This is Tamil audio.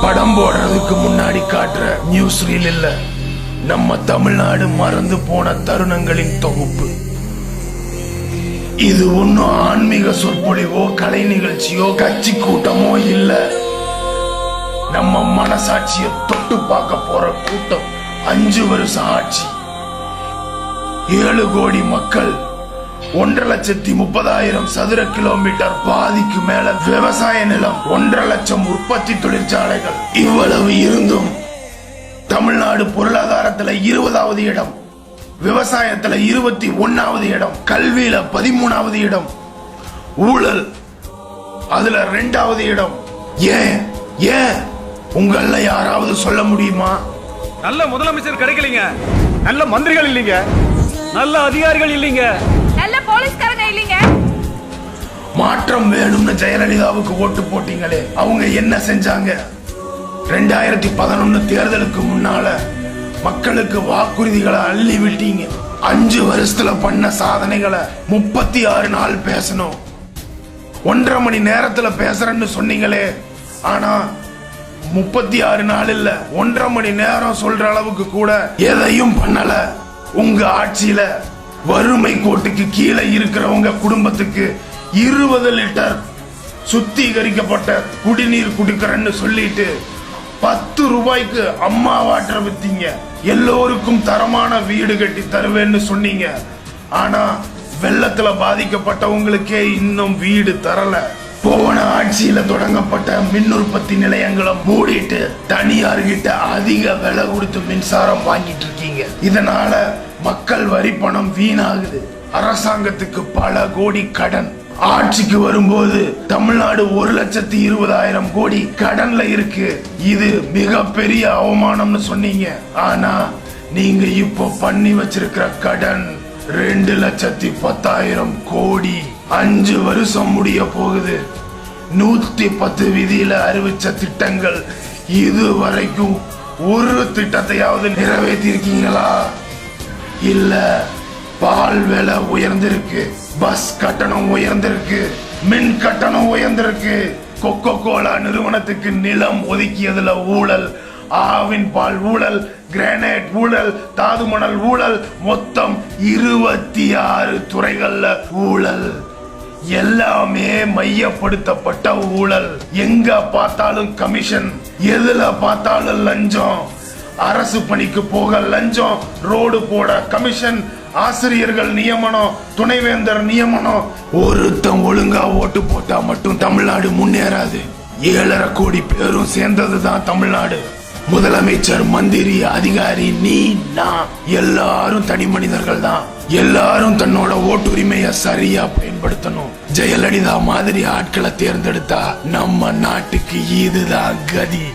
படம் போடுறதுக்கு முன்னாடி காட்டுற நியூஸ் ரீல் இல்ல. நம்ம தமிழ்நாடு மறந்து போன தருணங்களின் தொகுப்பு. இது ஒன்னும் ஆன்மீக சொற்பொழிவோ கலை நிகழ்ச்சியோ கட்சி கூட்டமோ இல்ல. நம்ம மனசாட்சியை தொட்டு பார்க்க போற கூட்டம் அஞ்சு வருஷம் ஆட்சி ஏழு கோடி மக்கள் ஒன்றரை லட்சத்தி முப்பதாயிரம் சதுர கிலோமீட்டர் பாதிக்கு மேல விவசாய நிலம் ஒன்றரை லட்சம் உற்பத்தி தொழிற்சாலைகள். இவ்வளவு இருந்தும் தமிழ்நாடு பொருளாதாரத்துல இருபதாவது இடம் விவசாயத்துல இருபத்தி ஒன்னாவது இடம் கல்வியில பதிமூணாவது இடம் ஊழல் அதுல ரெண்டாவது இடம். ஏன்? ஏன்? உங்கள யாராவது சொல்ல முடியுமா? நல்ல முதலமைச்சர் கிடைக்கலீங்க. நல்ல மந்திரிகள் இல்லைங்க. நல்ல அதிகாரிகள் இல்லைங்க இல்லைங்க. மாற்றம் வேணும்னு ஜெயலலிதாவுக்கு ஓட்டு போட்டீங்களே அவங்க என்ன செஞ்சாங்க? ரெண்டாயிரத்தி பதினொன்னு தேர்தலுக்கு முன்னால மக்களுக்கு வாக்குறுதிகளை அள்ளி விட்டீங்க. அஞ்சு வருஷத்துல பண்ண சாதனைகளை முப்பத்தி ஆறு நாள் பேசணும். ஒன்றரை மணி நேரத்துல பேசுறேன்னு சொன்னீங்களே ஆனா முப்பத்தி ஆறு நாள் இல்ல ஒன்றரை மணி நேரம் சொல்ற அளவுக்கு கூட எதையும் பண்ணல. உங்க ஆட்சியில வறுமை கோட்டுக்கு கீழே இருக்கிறவங்க குடும்பத்துக்கு இருபது லிட்டர் சுத்திகரிக்கப்பட்ட குடிநீர் குடிக்கிறேன்னு சொல்லிட்டு பத்து ரூபாய்க்கு அம்மா வாட்டர் வித்தீங்க. எல்லோருக்கும் தரமான வீடு கட்டி தருவேன்னு சொன்னீங்க. ஆனா வெள்ளத்துல பாதிக்கப்பட்டவங்களுக்கே இன்னும் வீடு தரல. போன ஆட்சியில தொடங்கப்பட்ட மின் உற்பத்தி நிலையங்களை மூடிட்டு தனியார் கிட்ட அதிக விலை கொடுத்து மின்சாரம் வாங்கிட்டு இருக்கீங்க. இதனால மக்கள் வரி பணம் வீணாகுது. அரசாங்கத்துக்கு பல கோடி கடன். ஆட்சிக்கு வரும்போது தமிழ்நாடு ஒரு லட்சத்தி இருபதாயிரம் கோடி கடன்ல இருக்கு. இது மிகப்பெரிய அவமானம்னு சொன்னீங்க. ஆனா நீங்க இப்போ பண்ணி வச்சிருக்கிற கடன் ரெண்டு லட்சத்தி பத்தாயிரம் கோடி. அஞ்சு வருஷம் முடிய போகுது. நூத்தி பத்து விதியில அறிவிச்ச திட்டங்கள் இது வரைக்கும் ஒரு திட்டத்தையாவது நிறைவேற்றி இருக்கீங்களா பால் விலை உயர்ந்திருக்கு பஸ் கட்டணம் உயர்ந்திருக்கு மின் கட்டணம் உயர்ந்திருக்கு. கொக்கோ கோலா நிறுவனத்துக்கு நிலம் ஒதுக்கியதுல ஊழல் ஆவின் பால் ஊழல் கிரானைட் ஊழல் தாதுமணல் ஊழல் மொத்தம் இருபத்தி ஆறு துறைகள்ல ஊழல். எல்லாமே மையப்படுத்தப்பட்ட ஊழல். எங்க பார்த்தாலும் கமிஷன் எதுல பார்த்தாலும் லஞ்சம். அரசு பணிக்கு போக லஞ்சம் ரோடு போட கமிஷன் ஆசிரியர்கள் நியமனம் துணைவேந்தர் நியமனம். ஒருத்தன் ஒழுங்கா ஓட்டு போட்டா மட்டும் தமிழ்நாடு முன்னேறாது. ஏழரை கோடி பேரும் சேர்ந்தது தான் தமிழ்நாடு. முதலமைச்சர் மந்திரி அதிகாரி நீ நான் எல்லாரும் தனி மனிதர்கள் தான் எல்லாரும் தன்னோட ஓட்டுரிமைய சரியா பயன்படுத்தணும். ஜெயலலிதா மாதிரி ஆட்களை தேர்ந்தெடுத்தா நம்ம நாட்டுக்கு இதுதான் கதி.